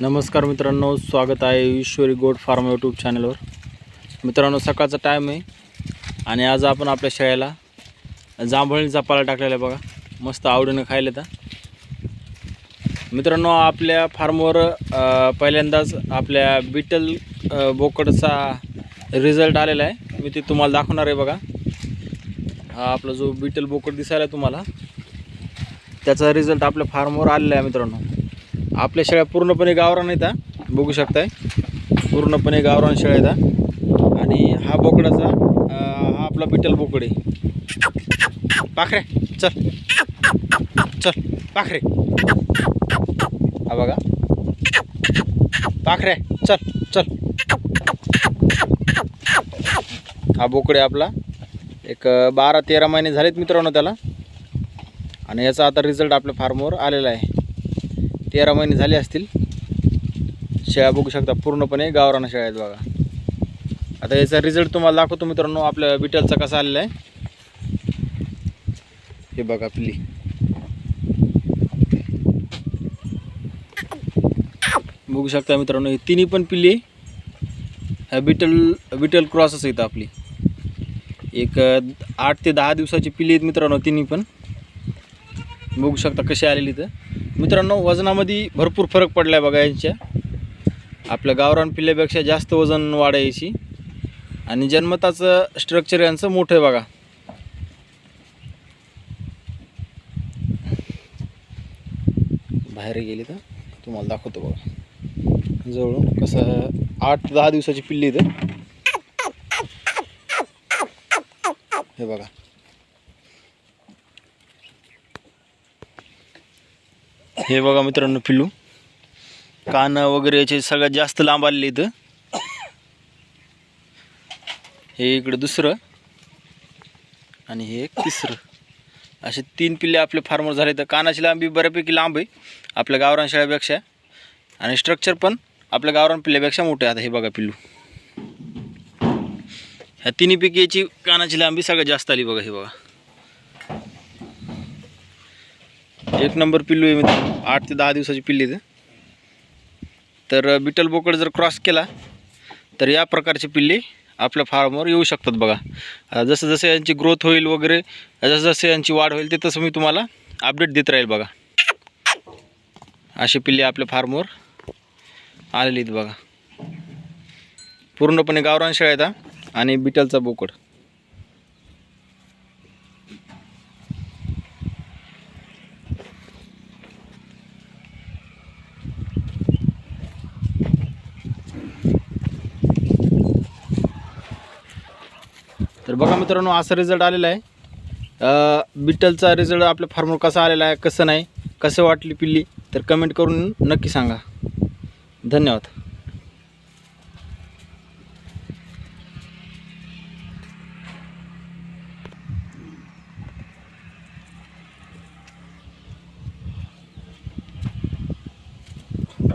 नमस्कार मित्रांनो स्वागत आहे ईश्वरी गोड फार्म यूट्यूब चॅनलवर. मित्रांनो सकाळचा टाईम आहे आणि आज आपण आपल्या शेळ्याला जांभळीचा पाला टाकलेला आहे बघा. मस्त आवडीनं खायला तर मित्रांनो आपल्या फार्मवर पहिल्यांदाच आपल्या बिटल बोकडचा रिझल्ट आलेला आहे. मी ते तुम्हाला दाखवणार आहे बघा. हा आपला जो बिटल बोकड दिसायला तुम्हाला त्याचा रिझल्ट आपल्या फार्मवर आलेला आहे मित्रांनो. आपल्या शेळ्या पूर्णपणे गावरान आहेत बघू शकताय. पूर्णपणे गावरान शेळ्या आहेत आणि हा बोकडाचा हा आपला बिटल बोकड आहे. पाखरे चल. चल पाखरे. हा बघा. पाखरे चल चल. हा बोकडे आपला. एक बारा तेरा महिने झालेत मित्रांनो त्याला. आणि याचा आता रिझल्ट आपल्या फार्मवर आलेला आहे. तेरा महिने झाले असतील. शेळ्या बघू शकता पूर्णपणे गावराना शेळ्या आहेत बघा. आता याचा रिझल्ट तुम्हाला दाखवतो मित्रांनो आपल्या बिटलचा कसा आलेला आहे. हे बघा पिल्ली बघू शकता मित्रांनो ही तिन्ही पण पिल्ली ह्या बिटल बिटल क्रॉसच आहेत आपली. एक आठ ते दहा दिवसाची पिल्ली आहेत मित्रांनो तिन्ही पण. बघू शकता कशी आलेली तर मित्रांनो वजनामध्ये भरपूर फरक पडला आहे बघा यांच्या. आपल्या गावरान पिल्ल्यापेक्षा जास्त वजन वाढायची आणि जन्मताचं स्ट्रक्चर यांचं मोठं आहे बघा. बाहेर गेली तर तुम्हाला दाखवतो बघा. जवळून कसं आठ दहा दिवसाची पिल्ली इथं. हे बघा. हे बघा मित्रांनो पिल्लू. कान वगैरे याचे सगळ्यात जास्त लांब आलेले इथं. हे इकडं दुसरं. आणि हे तिसरं. असे तीन पिल्ले आपले फार्मर झाले तर कानाची लांबी बऱ्यापैकी लांब आहे आपल्या गावरान शेळ्यापेक्षा. आणि स्ट्रक्चर पण आपल्या गावरान पिल्ल्यापेक्षा मोठे आता हे बघा पिल्लू. ह्या तिन्हीपैकी याची कानाची लांबी सगळ्यात जास्त आली बघा हे बघा. एक नंबर पिल्लू आहे मित्रांनो. आठ ते दहा दिवसाची पिल्ली ते. तर बिटल बोकड जर क्रॉस केला तर या प्रकारची पिल्ले आपल्या फार्मवर येऊ शकतात बघा. जसं जसं यांची ग्रोथ होईल वगैरे जसं जसं यांची वाढ होईल ते तसं मी तुम्हाला अपडेट देत राहील बघा. अशी पिल्ली आपल्या फार्मवर आलेली आहेत बघा. पूर्णपणे गावरान शेळ्या आणि बिटलचा बोकड. तर बघा मित्रांनो असा रिझल्ट आलेला आहे. बिटलचा रिझल्ट आपल्या फार्मवर कसा आलेला आहे कसं नाही कसं वाटली पिल्ली तर कमेंट करून नक्की सांगा. धन्यवाद.